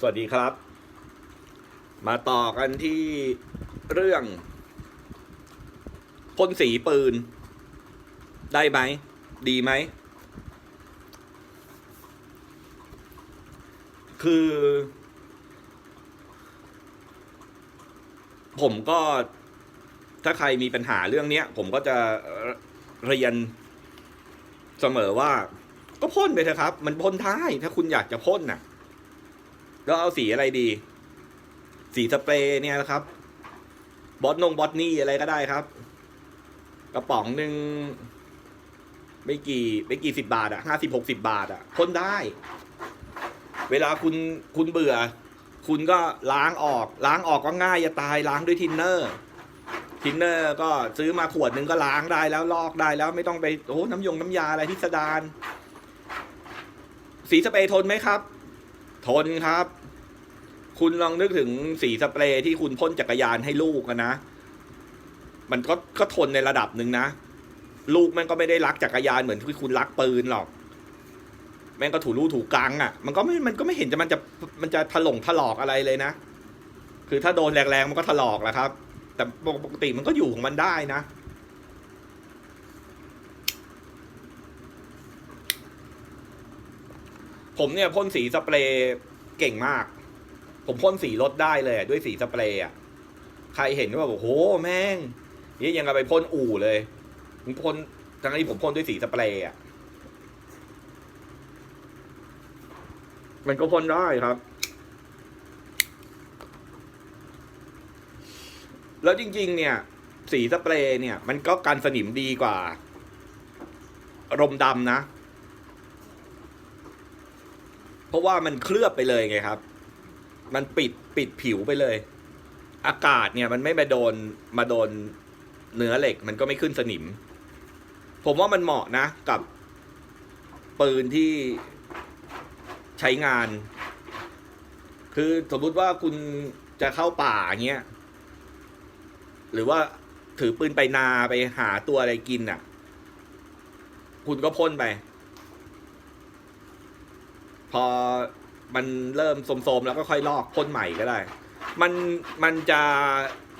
สวัสดีครับ มาต่อกันที่เรื่องพ่นสีปืน ได้ไหม ดีไหม คือ ผมก็ถ้าใครมีปัญหาเรื่องเนี้ยผมก็จะเรียนเสมอว่า ก็พ่นไปเถอะครับ มันพ่นได้ถ้าคุณอยากจะพ่นน่ะ แล้วเอาสีอะไรดี สีสเปรย์เนี่ยนะครับ บอสนงบอสนี่อะไรก็ได้ครับ กระป๋องหนึ่งไม่กี่ไม่กี่สิบบาทอะห้าสิบหกสิบาทอะพ่นได้ เวลาคุณคุณเบื่อ คุณก็ล้างออก ล้างออกก็ง่ายจะตายล้างด้วยทินเนอร์ทินเนอร์ก็ซื้อมาขวดหนึ่งก็ล้างได้แล้วลอกได้แล้วไม่ต้องไปโอ้น้ำยงน้ำยาอะไรพิสดารสีสเปรย์ทนไหมครับ ทนครับ คุณลองนึกถึงสีสเปรย์ที่คุณพ่นจักรยานให้ลูกนะ มันก็ก็ทนในระดับหนึ่งนะ ลูกมันก็ไม่ได้รักจักรยานเหมือนที่คุณรักปืนหรอก แม่งก็ถูรูถูกลางอะ่ะ มันก็ไม่ มันก็ไม่เห็นจะมันจะมันจะถลงถลอกอะไรเลยนะ คือถ้าโดนแรงๆมันก็ถลอกแหละครับ แต่ปกติมันก็อยู่ของมันได้นะผมเนี่ยพ่นสีสเปรย์เก่งมาก ผมพ่นสีรถได้เลยด้วยสีสเปรย์อะใครเห็นก็แบบโอ้โหแม่งนี่ยังกับไปพ่นอู่เลยผมพ่นทั้งที่ผมพ่นด้วยสีสเปรย์อะมันก็พ่นได้ครับ แล้วจริง ๆ เนี่ย สีสเปรย์เนี่ย มันก็กันสนิมดีกว่า รมดำนะ เพราะว่ามันเคลือบไปเลยไงครับ มันปิดปิดผิวไปเลย อากาศเนี่ยมันไม่มาโดนมาโดนเนื้อเหล็กมันก็ไม่ขึ้นสนิม ผมว่ามันเหมาะนะกับปืนที่ใช้งาน คือสมมติว่าคุณจะเข้าป่าเงี้ย หรือว่าถือปืนไปนาไปหาตัวอะไรกินอะ คุณก็พ่นไป พอ มันเริ่มโสมๆแล้วก็ค่อยลอกพ่นใหม่ก็ได้ มันมันจะ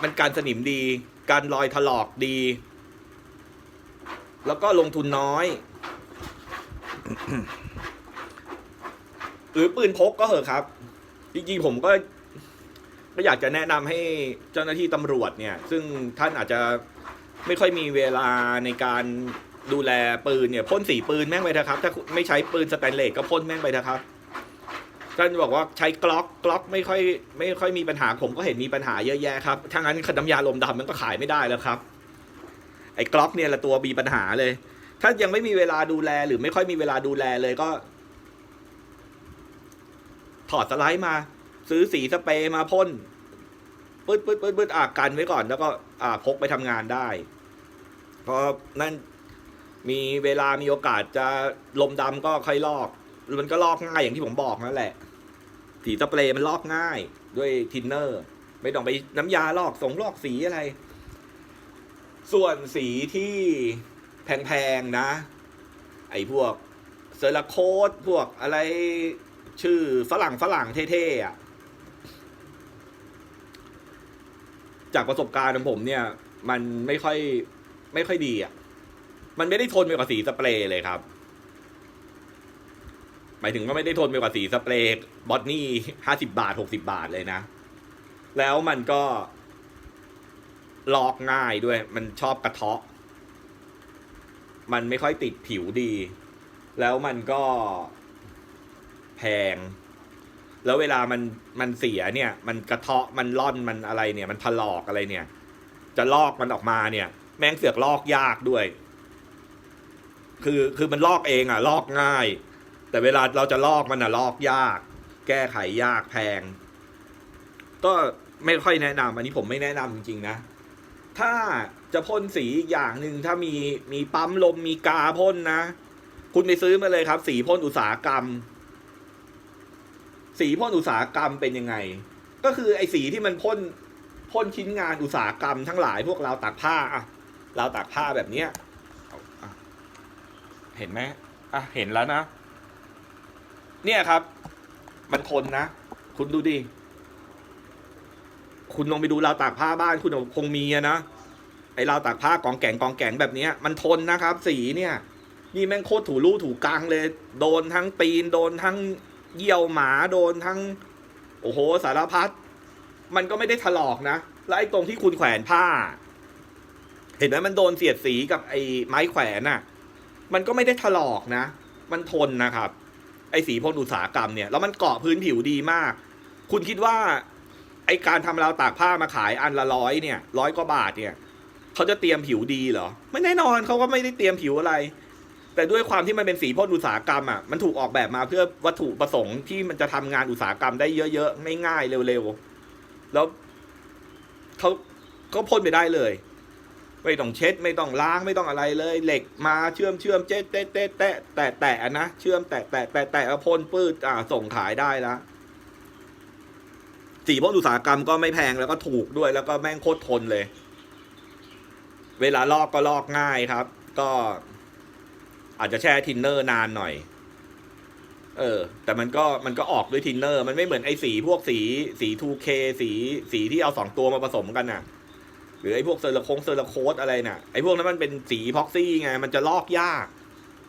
มันการสนิมดี การรอยถลอกดี แล้วก็ลงทุนน้อย หรือปืนพกก็เหอะครับ จริงๆผมก็ก็อยากจะแนะนำให้เจ้าหน้าที่ตำรวจเนี่ย ซึ่งท่านอาจจะไม่ค่อยมีเวลาในการดูแลปืนเนี่ยพ่นสีปืนแม่งไปเถอะครับ ถ้าไม่ใช้ปืนสแตนเลสก็พ่นแม่งไปเถอะครับ ท่านบอกว่าใช้กล็อกกล็อกไม่ค่อยไม่ค่อยมีปัญหาผมก็เห็นมีปัญหาเยอะแยะครับถ้างั้นขน้ำยาลมดำมันก็ขายไม่ได้แล้วครับ ไอ้กล็อกเนี่ยแหละตัวมีปัญหาเลย ถ้ายังไม่มีเวลาดูแลหรือไม่ค่อยมีเวลาดูแลเลยก็ ถอดสไลด์มา ซื้อสีสเปรย์มาพ่นปืดปืดปืดปืดอ่ากันไว้ก่อน แล้วก็อ่าพกไปทำงานได้ เพราะนั่นมีเวลามีโอกาสจะลมดำก็ค่อยลอก มันก็ลอกง่ายอย่างที่ผมบอกนั่นแหละ สีสเปรย์มันลอกง่าย ด้วยทินเนอร์ ไม่ต้องไปน้ำยาลอกส่งลอกสีอะไร ส่วนสีที่แพงๆนะ ไอ้พวกเซราโคดพวกอะไรชื่อฝรั่งฝรั่งเท่ๆอะจากประสบการณ์ของผมเนี่ย มันไม่ค่อยไม่ค่อยดีอะ มันไม่ได้ทนไปกว่าสีสเปรย์เลยครับ หมายถึงว่าไม่ได้ทนไปกว่าสีสเปรย์บอทนี่ห้าสิบาทหกสิบาทเลยนะ แล้วมันก็ ลอกง่ายด้วย มันชอบกระเทาะ มันไม่ค่อยติดผิวดี แล้วมันก็แพง แล้วเวลามันมันเสียเนี่ย มันกระเทาะมันล่อนมันอะไรเนี่ย มันถลอกอะไรเนี่ย จะลอกมันออกมาเนี่ย แม่งเสือกลอกยากด้วย คือคือมันลอกเองอะ ลอกง่าย แต่เวลาเราจะลอกมันอะลอกยาก แก้ไขยากแพง ก็ไม่ค่อยแนะนำอันนี้ผมไม่แนะนำจริงๆนะ ถ้าจะพ่นสีอีกอย่างหนึ่งถ้ามีมีปั๊มลมมีกาพ่นนะ คุณไปซื้อมาเลยครับ สีพ่นอุตสาหกรรม สีพ่นอุตสาหกรรมเป็นยังไง ก็คือไอ้สีที่มันพ่นพ่นชิ้นงานอุตสาหกรรมทั้งหลายพวกเราตากผ้าอะเราตากผ้าแบบเนี้ยเอาอะเห็นไหมอะเห็นแล้วนะ เนี่ยครับ มันทนนะ คุณดูดิ คุณลองไปดูราวตากผ้าบ้านคุณคงมีนะ ไอราวตากผ้ากองแก่งกองแก่งแบบนี้มันทนนะครับ สีเนี่ย นี่แม่งโคตรถูรูถูกลางเลย โดนทั้งตีน โดนทั้งเยี่ยวหมาโดนทั้ง โอ้โห สารพัด มันก็ไม่ได้ถลอกนะ แล้วไอ้ตรงที่คุณแขวนผ้า เห็นไหมมันโดนเสียดสีกับไอ้ไม้แขวนน่ะ มันก็ไม่ได้ถลอกนะ มันทนนะครับ ไอ้สีพ่นอุตสาหกรรมเนี่ยแล้วมันเกาะพื้นผิวดีมาก คุณคิดว่า ไอ้การทำราวตากผ้ามาขายอันละร้อยเนี่ยร้อยกว่าบาทเนี่ยเขาจะเตรียมผิวดีเหรอ ไม่แน่นอนเขาก็ไม่ได้เตรียมผิวอะไร แต่ด้วยความที่มันเป็นสีพ่นอุตสาหกรรมอะมันถูกออกแบบมาเพื่อวัตถุประสงค์ที่มันจะทำงานอุตสาหกรรมได้เยอะๆง่ายๆเร็วๆแล้วเขาก็พ่นไปได้เลย ไม่ต้องเช็ดไม่ต้องล้างไม่ต้องอะไรเลย เหล็กมาเชื่อมเชื่อมเจ๊ะเต๊ะเตะแตะแตะแตะนะเชื่อมแตะแตะแตะแตะแล้วพ่นปื้ดอ่าส่งขายได้ล้วสีพ่นอุตสาหกรรมก็ไม่แพงแล้วก็ถูกด้วยแล้วก็แม่งโคตรทนเลย เวลาลอกก็ลอกง่ายครับ ก็อาจจะแช่ทินเนอร์นานหน่อย เออ แต่มันก็มันก็ออกด้วยทินเนอร์ มันไม่เหมือนไอ้สีพวกสีสี 2K สีสีที่เอาสองตัวมาผสมกันน่ะ หรือไอ้พวกเซอร์โคงเซอร์โคสอะไรน่ะไอ้พวกนั้นมันเป็นสีพ็อกซี่ไงมันจะลอกยาก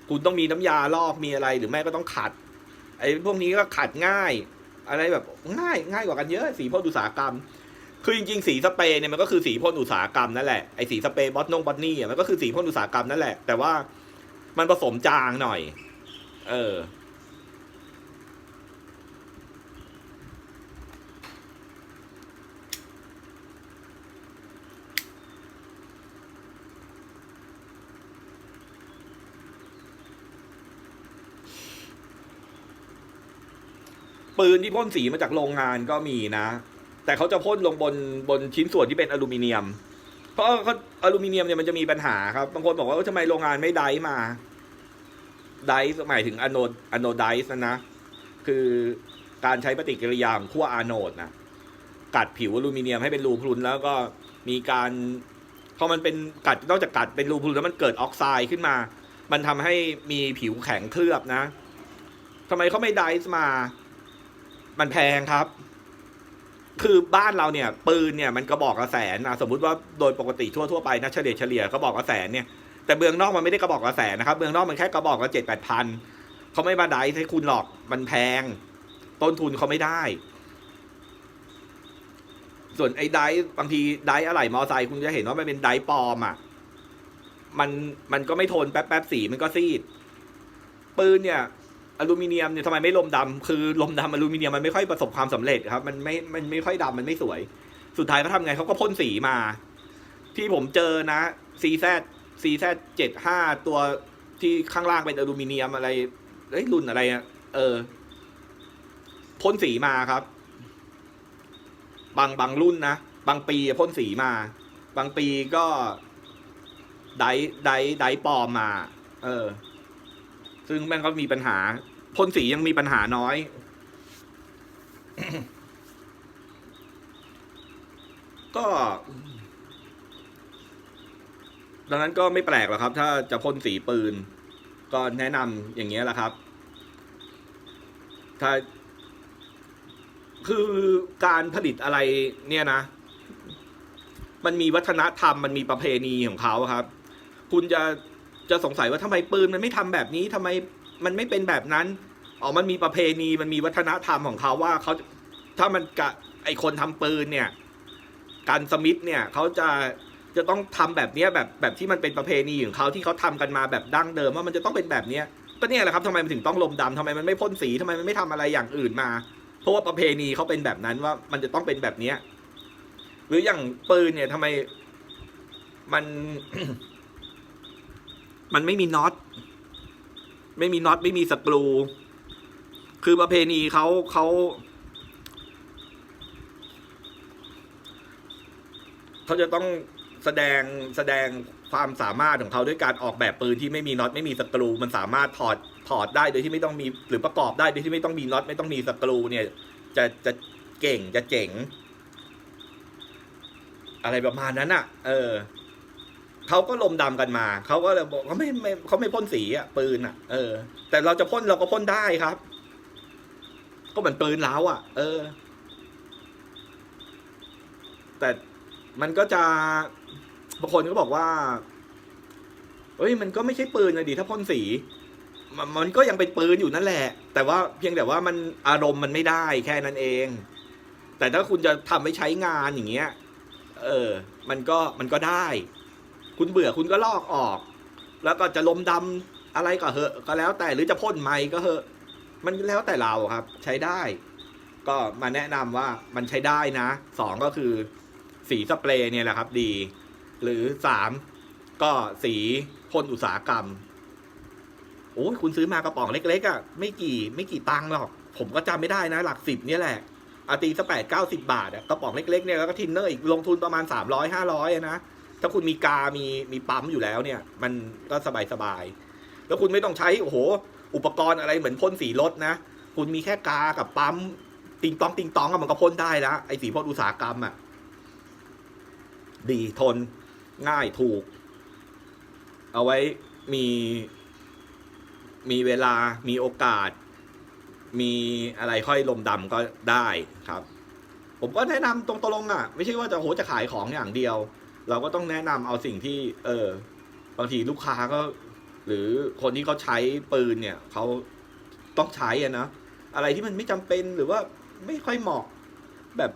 คุณต้องมีน้ำยาลอกมีอะไรหรือไม่ก็ต้องขัด ไอ้พวกนี้ก็ขัดง่าย อะไรแบบง่ายง่ายกว่ากันเยอะ สีพ่นอุตสาหกรรม คือจริงๆ สีสเปรย์เนี่ยมันก็คือสีพ่นอุตสาหกรรมนั่นแหละไอ้สีสเปรย์บอสนงบอสนี่มันก็คือสีพ่นอุตสาหกรรมนั่นแหละแต่ว่ามันผสมจางหน่อย เออ ปืนที่พ่นสีมาจากโรงงานก็มีนะ แต่เขาจะพ่นลงบนบนชิ้นส่วนที่เป็นอลูมิเนียม เพราะเขาอลูมิเนียมเนี่ยมันจะมีปัญหาครับบางคนบอกว่าทำไมโรงงานไม่ไดซ์มา ไดซ์หมายถึงอะโนดอะโนไดซ์นะ คือการใช้ปฏิกิริยาของขั้วอะโนดนะกัดผิวอลูมิเนียมให้เป็นรูพรุนแล้วก็มีการพอมันเป็นกัดนอกจากกัดเป็นรูพรุนแล้วมันเกิดออกไซด์ขึ้นมา มันทำให้มีผิวแข็งเคลือบนะทำไมเขาไม่ไดซ์มา มันแพงครับ คือบ้านเราเนี่ย ปืนเนี่ยมันกระบอกละแสนนะสมมุติว่าโดยปกติทั่วทั่วไปนะเฉลี่ยเฉลี่ยกระบอกละแสนเนี่ยแต่เมืองนอกมันไม่ได้กระบอกละแสนนะครับเมืองนอกมันแค่กระบอกละเจ็ดแปดพันเขาไม่มาไดซ์ให้คุณหรอกมันแพง ต้นทุนเขาไม่ได้ ส่วนไอ้ไดบางทีไดอะไหล่มอไซค์คุณจะเห็นว่ามันเป็นไดปลอมอะมันมันก็ไม่ทนแป๊บแป๊บสีมันก็ซีดปืนเนี่ย อลูมิเนียมเนี่ยทำไมไม่ลมดำคือลมดำอลูมิเนียมมันไม่ค่อยประสบความสำเร็จครับ มันไม่ มันไม่ค่อยดำมันไม่สวย สุดท้ายเขาทำไงเขาก็พ่นสีมา ที่ผมเจอนะ CZ CZ เจ็ดห้าตัวที่ข้างล่างเป็นอลูมิเนียมอะไรเอ้ยรุ่นอะไรอะเออพ่นสีมาครับ บางบางรุ่นนะบางปีพ่นสีมา บางปีก็ ไดไดไดปลอมมา เออ ซึ่งแม่งก็มีปัญหาพ่นสียังมีปัญหาน้อย ก็ ดังนั้นก็ไม่แปลกหรอกครับ ถ้าจะพ่นสีปืน ก็แนะนำอย่างเงี้ยแหละครับ ถ้า คือการผลิตอะไรเนี่ยนะ มันมีวัฒนธรรมมันมีประเพณีของเขาครับ คุณจะ จะสงสัยว่าทำไมปืนมันไม่ทำแบบนี้ทำไมมันไม่เป็นแบบนั้นอ๋อมันมีประเพณีมันมีวัฒนธรรมของเขาว่าเขาถ้ามันกะไอคนทำปืนเนี่ยการสมิธเนี่ยเขาจะจะต้องทำแบบเนี้ยแบบแบบที่มันเป็นประเพณีของเขาที่เขาทำกันมาแบบดั้งเดิมว่ามันจะต้องเป็นแบบเนี้ยก็เนี่ยแหละครับทำไมมันถึงต้องลมดำทำไมมันไม่พ่นสีทำไมมันไม่ทำอะไรอย่างอื่นมา เพราะว่าประเพณีเขาเป็นแบบนั้นว่ามันจะต้องเป็นแบบเนี้ยหรืออย่างปืนเนี่ยทำไมมัน มันไม่มีน็อต ไม่มีน็อตไม่มีสกรู คือประเพณีเขาเขาเขาจะต้องแสดงแสดงความสามารถของเขาด้วยการออกแบบปืนที่ไม่มีน็อตไม่มีสกรู มันสามารถถอดถอดได้โดยที่ไม่ต้องมีหรือประกอบได้โดยที่ไม่ต้องมีน็อตไม่ต้องมีสกรูเนี่ย จะจะเก่งจะเจ๋ง อะไรประมาณนั้นอะ เออ เขาก็ลมดำกันมา เขาก็เลยบอกเขาไม่ไม่เขาไม่พ่นสีอะปืนอะ เออ แต่เราจะพ่นเราก็พ่นได้ครับ ก็เหมือนปืนแล้วอะ เออ แต่มันก็จะบางคนก็บอกว่าเอ้ยมันก็ไม่ใช่ปืนเลยดิถ้าพ่นสีมันมันก็ยังเป็นปืนอยู่นั่นแหละ แต่ว่าเพียงแต่ว่ามันอารมณ์มันไม่ได้แค่นั้นเอง แต่ถ้าคุณจะทำให้ใช้งานอย่างเงี้ย เออ มันก็มันก็ได้ คุณเบื่อคุณก็ลอกออก แล้วก็จะลมดำอะไรก็เหอะ ก็แล้วแต่หรือจะพ่นไม้ก็เหอะ มันแล้วแต่เราครับ ใช้ได้ ก็มาแนะนำว่ามันใช้ได้นะสองก็คือสีสเปรย์เนี่ยแหละครับดี หรือสามก็สีพ่นอุตสาหกรรมโอ้ยคุณซื้อมากระป๋องเล็กๆอะ่ะไม่กี่ไม่กี่ตังค์หรอก ผมก็จำไม่ได้นะ หลักสิบเนี่ยแหละอาตีสแปดเก้าสิบาทอะกระป๋องเล็กๆเนี่ยแล้วก็ทินเนอร์อีกลงทุนประมาณสามร้อยห้าร้อยนะ ถ้าคุณมีกา มีมีปั๊มอยู่แล้วเนี่ย มันก็สบายสบายๆแล้วคุณไม่ต้องใช้โอ้โห อุปกรณ์อะไรเหมือนพ่นสีรถนะ คุณมีแค่กากับปั๊มติงตองติงตองอะมันก็พ่นได้แล้วไอ้สีพ่นอุตสาหกรรมอะดีทนง่ายถูก เอาไว้มีมีเวลามีโอกาส มีอะไรค่อยลมดำก็ได้ครับ ผมก็แนะนำตรงๆอะ ไม่ใช่ว่าจะโหจะขายของอย่างเดียว เราก็ต้องแนะนำเอาสิ่งที่ เออบางทีลูกค้าก็ หรือคนที่เขาใช้ปืนเนี่ยเขาต้องใช้อะนะอะไรที่มันไม่จำเป็นหรือว่าไม่ค่อยเหมาะ แบบ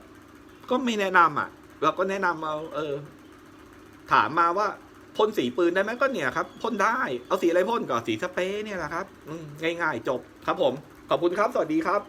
ก็ไม่แนะนำอะ เราก็แนะนำเอาเออ ถามมาว่าพ่นสีปืนได้ไหมก็เนี่ยครับพ่นได้เอาสีอะไรพ่นก่อนสีสเปรย์เนี่ยแหละครับง่ายๆจบครับผม ขอบคุณครับ สวัสดีครับ